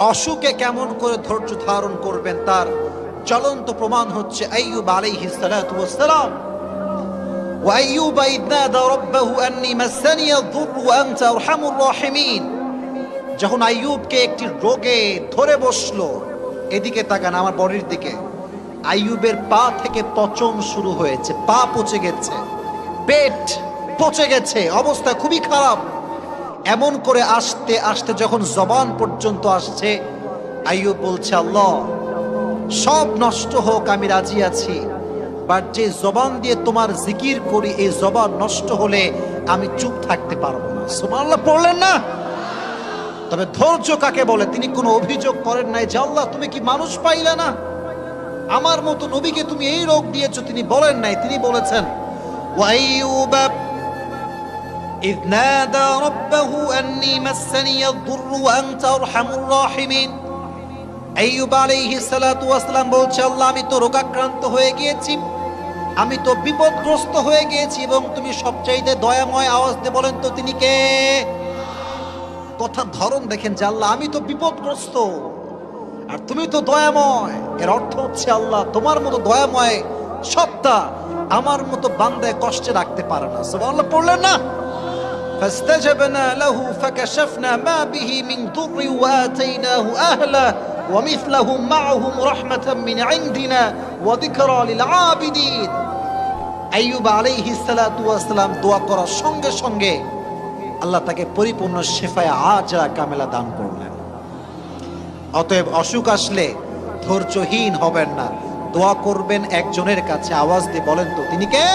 অসুখে কেমন করে ধৈর্য ধারণ করবেন তার জ্বলন্ত প্রমাণ হচ্ছে আইয়ুব আলাইহিস সালাতু ওয়াস সালাম وأيوب إذ نادى ربه أني مسني الضر وأنت أرحم الراحمين যখন আইয়ুবকে একটি রোগে ধরে বসলো এদিকে তাকান আমার বডির দিকে আইয়ুবের পা থেকে পচন শুরু হয়েছে পা পচে গেছে পেট পচে গেছে অবস্থা খুবই খারাপ এমন করে আসতে আসতে যখন জবান পর্যন্ত আসছে, আইয়ুব বলছে, আল্লাহ, সব নষ্ট হোক, আমি রাজি আছি। বাট যে জবান দিয়ে তোমার জিকির করি, এই জবান নষ্ট হলে আমি চুপ থাকতে পারব না। সুবহানাল্লাহ, পড়লেন না? তবে ধৈর্য কাকে বলে? তিনি কোনো অভিযোগ করেন নাই যে, আল্লাহ, তুমি কি মানুষ পাইলে না? আমার মতো নবীকে তুমি এই রোগ দিয়েছ? তিনি বলেন নাই। তিনি বলেছেন ওয়াইয়ুব إذ نادى ربه أني مسني الضر وأنت أرحم الراحمين আইয়ুব আলাইহিস সালাতু ওয়াসসালাম বলছে আল্লাহ আমি তো রোগাক্রান্ত হয়ে গিয়েছি আমি তো বিপদগ্রস্ত হয়ে গিয়েছি এবং তুমি সবচাইতে দয়াময় আওয়াজ দিয়ে বলেন তো তিনি কে কথার ধরন দেখেন যে আল্লাহ আমি তো বিপদগ্রস্ত আর তুমি তো দয়াময় এর অর্থ হচ্ছে আল্লাহ তোমার মতো দয়াময় সত্তা আমার মতো বান্দায় কষ্টে রাখতে পারে না সুবহানাল্লাহ পড়লেন না فاستجبنا له فكشفنا ما به من ضر واتيناه اهله ومثلهم معهم رحمه من عندنا وذكرى للعابدين আইয়ুব আলাইহিস সালাতু ওয়াসসালাম দোয়া করার সঙ্গে সঙ্গে আল্লাহ তাকে পরিপূর্ণ শেফায় আজরা কামেলা দান করলেন অতএব অসুখ আসলে ধৈর্যহীন হবেন না দোয়া করবেন একজনের কাছে আওয়াজ দিয়ে বলেন তো তিনি কে